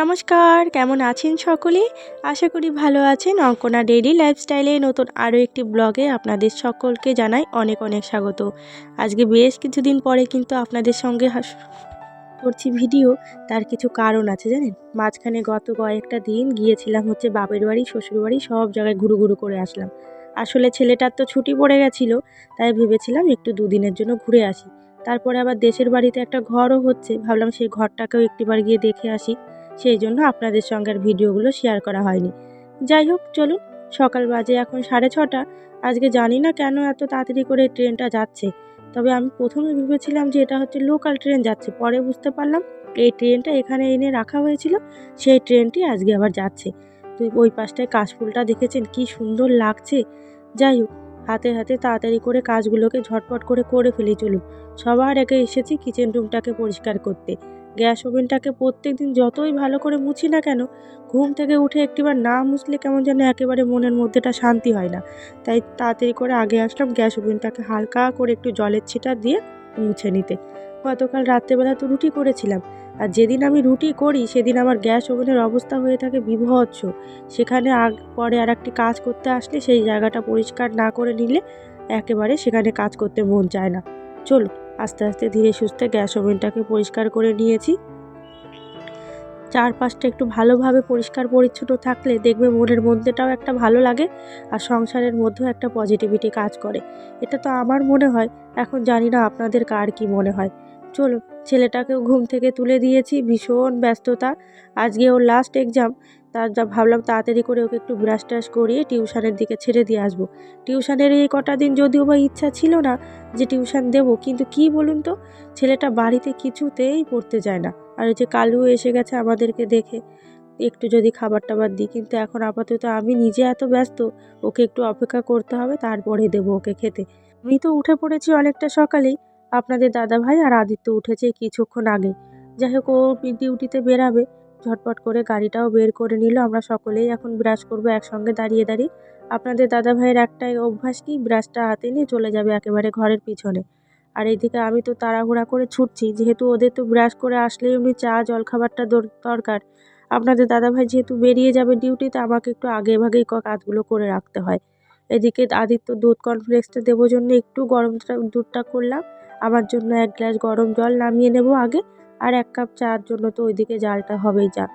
নমস্কার, কেমন আছেন সকলে? আশা করি ভালো আছেন। অঙ্কনা ডেইলি লাইফস্টাইলে নতুন আরও একটি ব্লগে আপনাদের সকলকে জানাই অনেক অনেক স্বাগত। আজকে বেশ কিছুদিন পরে কিন্তু আপনাদের সঙ্গে করছি ভিডিও, তার কিছু কারণ আছে, জানেন? মাঝখানে গত কয়েকটা দিন গিয়েছিলাম হচ্ছে বাপের বাড়ি, শ্বশুর বাড়ি, সব জায়গায় ঘুরু ঘুরু করে আসলাম। আসলে ছেলেটার তো ছুটি পড়ে গেছিল, তাই ভেবেছিলাম একটু দুদিনের জন্য ঘুরে আসি। তারপরে আবার দেশের বাড়িতে একটা ঘরও হচ্ছে, ভাবলাম সেই ঘরটাকেও একটিবার গিয়ে দেখে আসি। সেই জন্য আপনাদের সঙ্গে আর ভিডিওগুলো শেয়ার করা হয়নি। যাই হোক, চলুন, সকাল বাজে এখন সাড়ে ছটা। আজকে জানি না কেন এত তাড়াতাড়ি করে ট্রেনটা যাচ্ছে। তবে আমি প্রথমে ভেবেছিলাম যে এটা হচ্ছে লোকাল ট্রেন যাচ্ছে, পরে বুঝতে পারলাম এই ট্রেনটা এখানে এনে রাখা হয়েছিল, সেই ট্রেনটি আজকে আবার যাচ্ছে। তো ওই পাশটায় কাশফুলটা দেখেছেন? কি সুন্দর লাগছে। যাই হোক, হাতে হাতে তাড়াতাড়ি করে কাজগুলোকে ঝটপট করে করে ফেলি, চলুন। সবার আগে এসেছি কিচেন রুমটাকে পরিষ্কার করতে। গ্যাস ওভেনটাকে প্রত্যেক দিন যতই ভালো করে মুছি না কেন, ঘুম থেকে উঠে একটিবার না মুছলে কেমন যেন একেবারে মনের মধ্যেটা শান্তি হয় না। তাই তাড়াতাড়ি করে আগে আসলাম গ্যাস ওভেনটাকে হালকা করে একটু জলের ছিটা দিয়ে মুছে নিতে। গতকাল রাত্রেবেলা তো রুটি করেছিলাম, আর যেদিন আমি রুটি করি সেদিন আমার গ্যাস ওভেনের অবস্থা হয়ে থাকে বিভৎস। সেখানে আগ, পরে আর একটি কাজ করতে আসলে সেই জায়গাটা পরিষ্কার না করে নিলে একেবারে সেখানে কাজ করতে মন চায় না। চলো আস্তে আস্তে ধীরে সুস্থে গ্যাস ওভেনটাকে পরিষ্কার করে নিয়েছি। চারপাশটা একটু ভালোভাবে পরিষ্কার পরিচ্ছন্ন থাকলে দেখবে মনের মধ্যেটাও একটা ভালো লাগে আর সংসারের মধ্যেও একটা পজিটিভিটি কাজ করে। এটা তো আমার মনে হয়, এখন জানি না আপনাদের কার কি মনে হয়। চলুন, ছেলেটাকেও ঘুম থেকে তুলে দিয়েছি, ভীষণ ব্যস্ততা। আজকে ওর লাস্ট এক্সাম তার যা ভাবলাম তাড়াতাড়ি করে ওকে একটু ব্রাশ ট্রাশ করিয়ে টিউশনের দিকে ছেড়ে দিয়ে আসব। টিউশনের এই কটা দিন যদিও বা ইচ্ছা ছিল না যে টিউশন দেবো, কিন্তু কি বলুন তো, ছেলেটা বাড়িতে কিছুতেই পড়তে যায় না। আর ওই যে কালু এসে গেছে আমাদেরকে দেখে, একটু যদি খাবার টাবার দিই, কিন্তু এখন আপাতত আমি নিজে এত ব্যস্ত, ওকে একটু অপেক্ষা করতে হবে, তারপরে দেবো ওকে খেতে। আমি তো উঠে পড়েছি অনেকটা সকালেই, আপনাদের দাদা ভাই আর আদিত্য উঠেছে কিছুক্ষণ আগে। যাই হোক, ও ডিউটিতে বেরাবে ঝটপট করে গাড়িটাও বের করে নিল। আমরা সকলেই এখন ব্রাশ করব, একসঙ্গে দাঁড়িয়ে দাঁড়িয়ে। আপনাদের দাদা ভাইয়ের একটাই অভ্যাস কি? ব্রাশটা হাতে নিয়ে চলে যাবে একেবারে ঘরের পিছনে। আর এইদিকে আমি তো তাড়াহুড়া করে ছুটছি, যেহেতু ওদের তো ব্রাশ করে আসলেই এমনি চা, জলখাবারটা দরকার। আপনাদের দাদাভাই যেহেতু বেরিয়ে যাবে ডিউটিতে, আমাকে একটু আগে ভাগেই কাজগুলো করে রাখতে হয়। এদিকে আদিত্য দুধ কনফ্লেক্সটা দেবো জন্য একটু গরমটা দুধটা করলাম। আমার জন্য এক গ্লাস গরম জল নামিয়ে নেব আগে। আর এক কাপ চার জন্য তো ওইদিকে জালটা হবেই যা।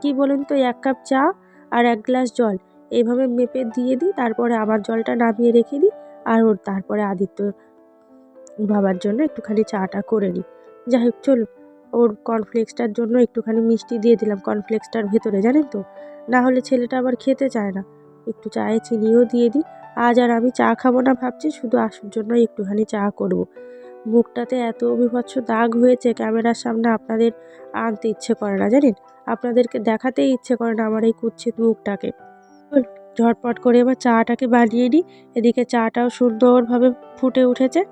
কি বলুন তো, এক কাপ চা আর এক গ্লাস জল। এইভাবে মেপে দিয়ে দিই, তারপরে আমার জলটা নামিয়ে রেখে দিই আর ওর তারপরে আদিত্য বাবার জন্য একটুখানি চাটা করে নিই। যাই হোক, চলুন। ওর কর্নফ্লেক্সটার জন্য একটুখানি মিষ্টি দিয়ে দিলাম কর্নফ্লেক্সটার ভেতরে, জানেন তো? না হলে ছেলেটা আবার খেতে চায় না। একটু চায়ে চিনিও দিয়ে দিই। আজ আর আমি চা খাব না ভাবছি, শুধু আসুর জন্য একটুখানি চা করব। মুখটাতে এত বিভৎস দাগ হয়েছে, ক্যামেরার সামনে আপনাদের আনতে ইচ্ছে করে না, জানেন? আপনাদেরকে দেখাতেই ইচ্ছে করে না আমার এই কুচ্ছিত মুখটাকে। ঝটপট করে এবার চাটাকে বানিয়ে নিই। এদিকে চাটাও সুন্দরভাবে ফুটে উঠেছে।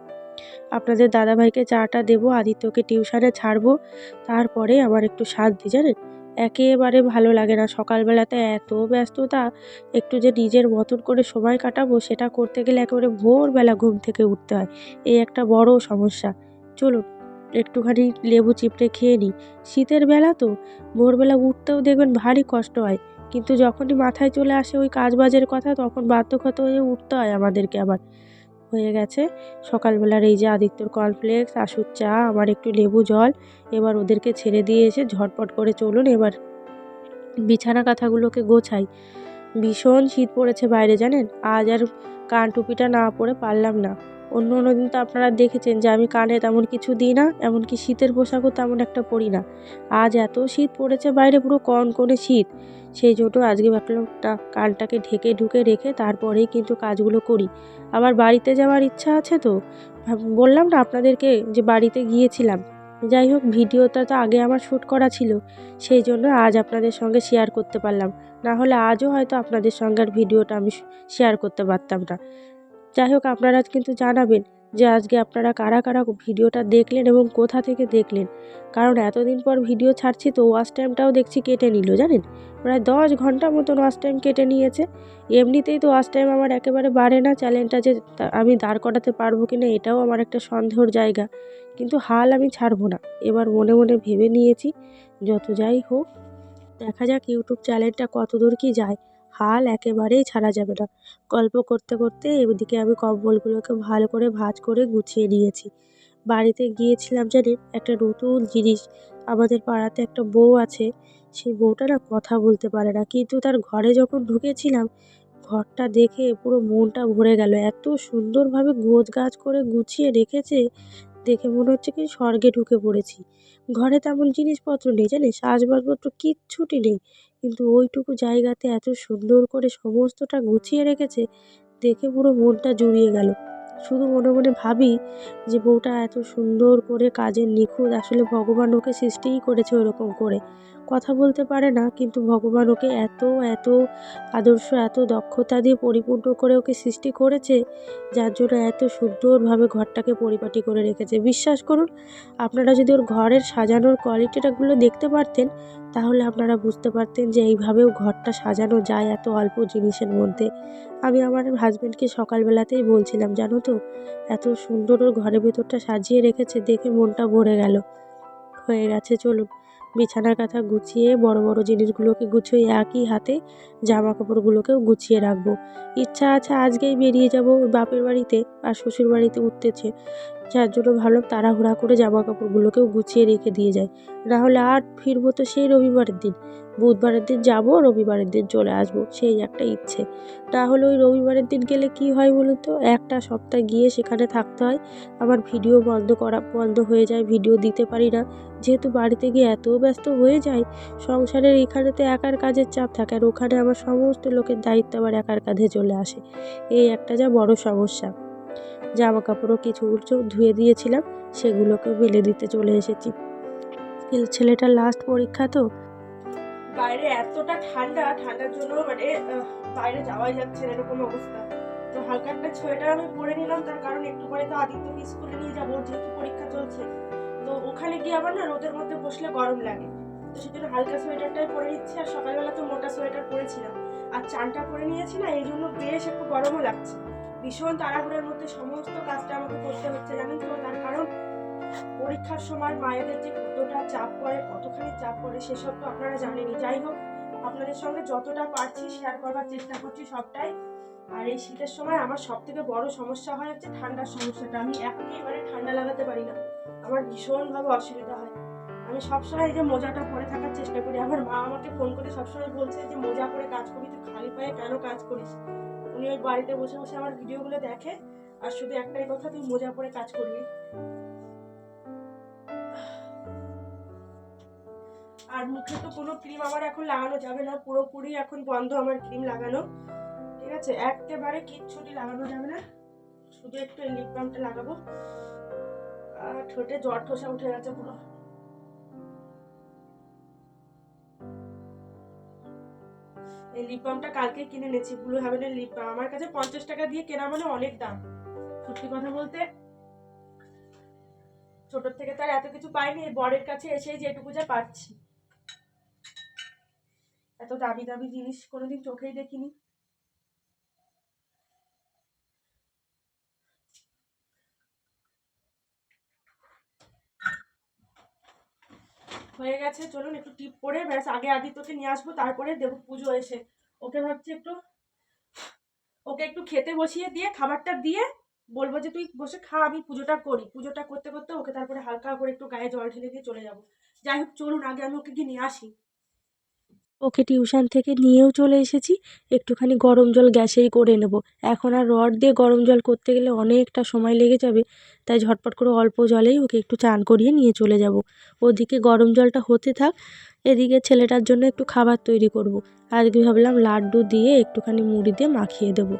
আপনাদের দাদাভাইকে চাটা দেবো, আদিত্যকে টিউশনে ছাড়বো। তারপরে আমার একটু শান্তি, জানেন? একেবারে ভালো লাগে না। সকালবেলাতে এত ব্যস্ততা, একটু যে নিজের মতন করে সময় কাটাবো, সেটা করতে গেলে একেবারে ভোরবেলা ঘুম থেকে উঠতে হয়। এই একটা বড় সমস্যা। চলুন, একটুখানি লেবু চিপড়ে খেয়ে নিই। শীতের বেলা তো, ভোরবেলা উঠতেও দেখবেন ভারী কষ্ট হয়। কিন্তু যখনই মাথায় চলে আসে ওই কাজবাজের কথা, তখন বাধ্যগত হয়ে উঠতে হয় আমাদেরকে আবার। হয়ে গেছে। সকালবেলার এই যে আদিত্যর কর্নফ্লেক্স আশুর চা আমার একটু লেবু জল, এবার ওদেরকে ছেড়ে দিয়ে এসে ঝটপট করে চলুন এবার বিছানা কাঁথাগুলোকে গোছাই। ভীষণ শীত পড়েছে বাইরে জানেন? আজ আর কান টুপিটা না পরে পারলাম না। অন্য অন্য দিন তো আপনারা দেখেছেন যে আমি কানে তেমন কিছু দিই না, এমনকি শীতের পোশাকও তেমন একটা পরি না। আজ এত শীত পড়েছে বাইরে পুরো কনকনে শীত। সেই জন্য আজকে ভাবলাম কানটাকে ঢেকে ঢুকে রেখে তারপরেই কিন্তু কাজগুলো করি। আবার বাড়িতে যাওয়ার ইচ্ছা আছে তো? বললাম না আপনাদেরকে যে বাড়িতে গিয়েছিলাম। যাই হোক, ভিডিওটা তো আগে আমার শ্যুট করা ছিল, সেই জন্য আজ আপনাদের সঙ্গে শেয়ার করতে পারলাম। না হলে আজও হয়তো আপনাদের সঙ্গে আর ভিডিওটা আমি শেয়ার করতে পারতাম না। যাই হোক, আপনারা কিন্তু জানাবেন যে আজকে আপনারা কারা কারা ভিডিওটা দেখলেন এবং কোথা থেকে দেখলেন। কারণ এতদিন পর ভিডিও ছাড়ছি তো ওয়াচ টাইমটাও দেখছি কেটে নিল, জানেন? প্রায় দশ ঘণ্টা মতন ওয়াচ টাইম কেটে নিয়েছে। এমনিতেই তো ওয়াচ টাইম আমার একেবারে বাড়ে না চ্যানেলটা যে আমি দাঁড় করাতে পারব কি না এটাও আমার একটা সন্দেহর জায়গা। কিন্তু হাল আমি ছাড়বো না, এবার মনে মনে ভেবে নিয়েছি, যত যাই হোক, দেখা যাক ইউটিউব চ্যানেলটা কত দূর কী যায়। হাল একেবারেই ছাড়া যাবে না। গল্প করতে করতে এদিকে আমি কম্বলগুলোকে ভালো করে ভাঁজ করে গুছিয়ে নিয়েছি। বাড়িতে গিয়েছিলাম জানেন, একটা নতুন জিনিস। আমাদের পাড়াতে একটা বউ আছে সেই বউটা না কথা বলতে পারে না। কিন্তু তার ঘরে যখন ঢুকেছিলাম, ঘরটা দেখে পুরো মনটা ভরে গেল। এত সুন্দরভাবে গোছ গাছ করে গুছিয়ে রেখেছে দেখে মনে হচ্ছে কি স্বর্গে ঢুকে পড়েছি। ঘরে তেমন জিনিসপত্র নেই, জানিস? আসবাবপত্র কিচ্ছুটি নেই। কিন্তু ওইটুকু জায়গাতে এত সুন্দর করে সমস্তটা গুছিয়ে রেখেছে, দেখে পুরো মনটা জুড়িয়ে গেল। শুধু মনে মনে ভাবি যে বউটা এত সুন্দর করে কাজের নিখুঁত, আসলে ভগবান ওকে সৃষ্টিই করেছে ওরকম করে। কথা বলতে পারে না, কিন্তু ভগবান ওকে এত এত আদর্শ, এত দক্ষতা দিয়ে পরিপূর্ণ করে ওকে সৃষ্টি করেছে, যার জন্য এত সুন্দরভাবে ঘরটাকে পরিপাটি করে রেখেছে। বিশ্বাস করুন, আপনারা যদি ওর ঘরের সাজানোর কোয়ালিটিটাগুলো দেখতে পারতেন, তাহলে আপনারা বুঝতে পারতেন যে এইভাবেও ঘরটা সাজানো যায় এত অল্প জিনিসের মধ্যে। আমি আমার হাজব্যান্ডকে সকালবেলাতেই বলছিলাম, জানো তো এত সুন্দর ওর ঘরের ভেতরটা সাজিয়ে রেখেছে দেখে মনটা ভরে গেল। হয়ে গেছে, চলুন। বিছানার কাঁথা গুছিয়ে বড় বড় জিনিসগুলোকে গুছিয়ে একই হাতে জামা কাপড়গুলোকেও গুছিয়ে রাখব। ইচ্ছা আছে আজকেই বেরিয়ে যাব বাপের বাড়িতে আর শ্বশুর বাড়িতে উঠতেছে যার জন্য ভালো তাড়াহুড়া করে জামা কাপড়গুলোকেও গুছিয়ে রেখে দিয়ে যাই নাহলে আর ফিরবো তো সেই রবিবারের দিন। বুধবারের দিন যাব, রবিবারের দিন চলে আসব, সেই একটা ইচ্ছে। তাহলে ওই রবিবারের দিন গেলে কি হয় বলুন তো? একটা সপ্তাহ গিয়ে সেখানে থাকতে হয়। আমার ভিডিও বন্ধ করা, বন্ধ হয়ে যায়, ভিডিও দিতে পারি না। যেহেতু বাড়িতে গিয়ে এত ব্যস্ত হয়ে যায়, সংসারের এখানে তো একার কাজের চাপ থাকে আর ওখানে আমার সমস্ত লোকের দায়িত্ব আবার একার কাঁধে চলে আসে। এই একটা যা বড় সমস্যা। জামা কাপড়ও কিছু ধুয়ে দিয়েছিলাম, সেগুলোকে মেলে দিতে চলে এসেছি। ছেলেটার লাস্ট পরীক্ষা তো। বাইরে এতটা ঠান্ডা, ঠান্ডার জন্য মানে বাইরে যাওয়াই যাচ্ছে না এরকম অবস্থা। তো হালকা একটা সোয়েটার আমি পরে নিলাম, তার কারণ একটু পরে তো আদিত্যকে স্কুলে নিয়ে যাব, যেহেতু পরীক্ষা চলছে। তো ওখানে গিয়ে আবার না রোদের মধ্যে বসলে গরম লাগে। তো সেজন্য হালকা সোয়েটারটাই পরে নিচ্ছি, আর সকালবেলা তো মোটা সোয়েটার পরেছিলাম। আর চানটা পরে নিয়েছি না, এই জন্য বেশ একটু গরমও লাগছে। ভীষণ তাড়াহুড়োর মধ্যে সমস্ত কাজটা আমাকে করতে হচ্ছে, জানেন তো? তার কারণ পরীক্ষার সময় মায়েদের যে কতটা চাপ পড়ে, কতখানি চাপ পড়ে, সেসব তো আপনারা জানেনই। যাই হোক, আপনাদের সঙ্গে যতটা পারছি শেয়ার করবার চেষ্টা করছি সবটাই। আর এই শীতের সময় আমার সব থেকে বড় সমস্যা হয় হচ্ছে ঠান্ডার সমস্যাটা। আমি একেবারে ঠান্ডা লাগাতে পারি না। আমার ভীষণভাবে অসুবিধা হয়। আমি সবসময় এই যে মোজাটা পরে থাকার চেষ্টা করি। আমার মা আমাকে ফোন করে সবসময় বলছে যে, মোজা পরে কাজ করি তুই খালি পায়ে কেন কাজ করিস? উনি ওই বাড়িতে বসে বসে আমার ভিডিওগুলো দেখে, আর শুধু একটাই কথা, তুই মোজা পরে কাজ করবি। আর মুখে তো কোনো ক্রিম আমার এখন লাগানো যাবে না, পুরোপুরি এখন বন্ধ আমার ক্রিম লাগানো। ঠিক আছে? একেবারে কিচ্ছুটি লাগানো যাবে না। শুধু একটু লিপ বামটা লাগাবো। আর ঠোঁটে জ্বর ঠোসা উঠে গেছে পুরো। এই লিপ বামটা কালকে কিনে এনেছি ব্লু হ্যাভেনের লিপ বাম আমার কাছে পঞ্চাশ টাকা দিয়ে কেনা মানে অনেক দাম। সত্যি কথা বলতে, ছোটোর থেকে তার এত কিছু পাইনি, এই বরের কাছে এসেই যেটুকু যা পাচ্ছি। এত দামি দামি জিনিস কোনোদিন চোখেই দেখিনি। হয়ে গেছে। চলুন একটু টিপ করে ব্যাস, আগে আদিত্যকে নিয়ে আসব, তারপরে দেব পুজো এসে। ওকে ভাবছি একটু, ওকে একটু খেতে বসিয়ে দিয়ে, খাবারটা দিয়ে বলব যে, তুই বসে খা, আমি পুজোটা করি। পুজোটা করতে করতে ওকে তারপরে হালকা করে একটু গায়ে জল ঢেলে দিয়ে চলে যাব। যাই হোক, চলুন, আগে আমি ওকে গিয়ে নিয়ে আসি। ওকে টিউশন থেকে নিয়েও চলে এসেছি। একটুখানি গরম জল গ্যাসেই করে নেব। এখন আর রড দিয়ে গরম জল করতে গেলে অনেকটা সময় লেগে যাবে, তাই ঝটপট করে অল্প জলেই ওকে একটু চান করিয়ে নিয়ে চলে যাব। ওদিকে গরম জলটা হতে থাক, এদিকে ছেলেটার জন্য একটু খাবার তৈরি করব। আজকে ভাবলাম লাড্ডু দিয়ে একটুখানি মুড়ি দিয়ে মাখিয়ে দেবো।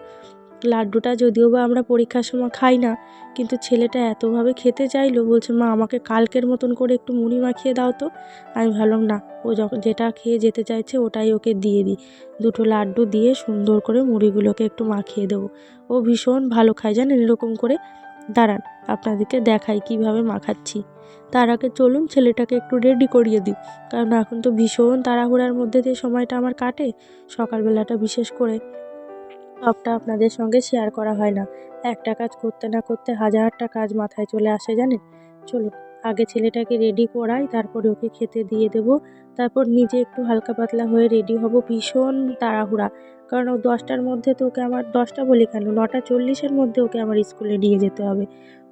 লাড্ডুটা যদিও বা আমরা পরীক্ষার সময় খাই না, কিন্তু ছেলেটা এতভাবে খেতে চাইলো, বলছে, মা, আমাকে কালকের মতন করে একটু মুড়ি মাখিয়ে দাও তো। আমি ভাবলাম, না, ও যখন যেটা খেয়ে যেতে চাইছে, ওটাই ওকে দিয়ে দিই। দুটো লাড্ডু দিয়ে সুন্দর করে মুড়িগুলোকে একটু মাখিয়ে দেবো। ও ভীষণ ভালো খায়, জানেন, এরকম করে। দাঁড়ান, আপনাদেরকে দেখাই কীভাবে মাখাচ্ছি। তার আগে চলুন, ছেলেটাকে একটু রেডি করিয়ে দিই, কারণ এখন তো ভীষণ তাড়াহুড়ার মধ্যে দিয়ে সময়টা আমার কাটে। সকালবেলাটা বিশেষ করে সবটা আপনাদের সঙ্গে শেয়ার করা হয় না। একটা কাজ করতে না করতে হাজারটা কাজ মাথায় চলে আসে জানেন? চলুন, আগে ছেলেটাকে রেডি করাই, তারপরে ওকে খেতে দিয়ে দেবো। তারপর নিজে একটু হালকা পাতলা হয়ে রেডি হব, ভীষণ তাড়াহুড়া। কারণ ও দশটার মধ্যে তো ওকে আমার, দশটা বলি কেন? নটা চল্লিশের মধ্যে ওকে আমার স্কুলে নিয়ে যেতে হবে।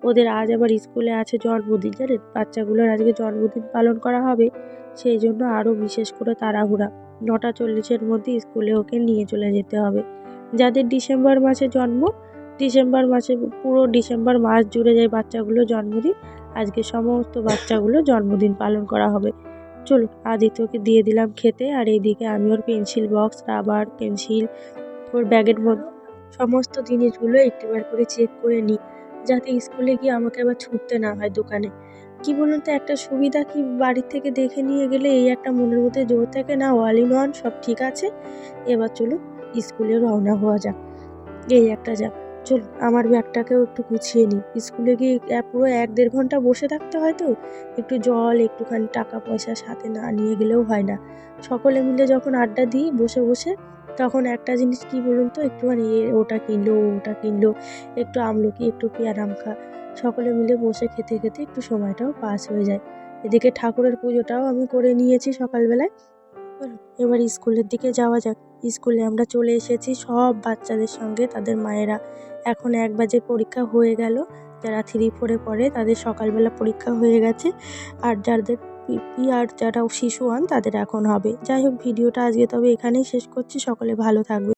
ওদের আজ আবার স্কুলে আছে জন্মদিন, জানেন? বাচ্চাগুলোর আজকে জন্মদিন পালন করা হবে। সেই জন্য আরও বিশেষ করে তাড়াহুড়া। নটা চল্লিশের মধ্যে স্কুলে ওকে নিয়ে চলে যেতে হবে। যাদের ডিসেম্বর মাসে জন্ম, ডিসেম্বর মাসে পুরো ডিসেম্বর মাস জুড়ে যায় বাচ্চাগুলোর জন্মদিন আজকে সমস্ত বাচ্চাগুলো জন্মদিন পালন করা হবে। চলুন, আদিত্যকে দিয়ে দিলাম খেতে আর এইদিকে আমি ওর পেন্সিল বক্স, রাবার, পেন্সিল, ওর ব্যাগের মধ্যে সমস্ত জিনিসগুলো একটিবার করে চেক করে নিই, যাতে স্কুলে গিয়ে আমাকে আবার ছুটতে না হয় দোকানে। কি বলুন তো, একটা সুবিধা কি বাড়ির থেকে দেখে নিয়ে গেলে এই একটা মনের মধ্যে জোর থাকে? না অল ওয়ান সব ঠিক আছে। এবার চলুন স্কুলে রওনা হওয়া যাক। এই একটা যাক। চল, আমার ব্যাগটাকেও একটু গুছিয়ে নিই। স্কুলে গিয়ে পুরো এক দেড় ঘণ্টা বসে থাকতে হয় তো। একটু জল, একটুখানি টাকা পয়সা সাথে না নিয়ে গেলেও হয় না। সকলে মিলে যখন আড্ডা দিই বসে বসে, তখন একটা জিনিস কি বলুন তো? একটুখানি ওটা কিনলো ওটা কিনলো, একটু আমলকি, একটু পেয়ারাম খা সকলে মিলে বসে খেতে খেতে একটু সময়টাও পাস হয়ে যায়। এদিকে ঠাকুরের পুজোটাও আমি করে নিয়েছি সকালবেলায়। এবার স্কুলের দিকে যাওয়া যাক। স্কুলে আমরা চলে এসেছি সব বাচ্চাদের সঙ্গে, তাদের মায়েরা। এখন এক বাজে পরীক্ষা হয়ে গেল। যারা থ্রি ফোরে পড়ে, তাদের সকালবেলা পরীক্ষা হয়ে গেছে। আর যাদের পিপি আর যারা শিশু হন তাদের এখন হবে। যাই হোক, ভিডিওটা আজকে তবে এখানেই শেষ করছি। সকলে ভালো থাকবে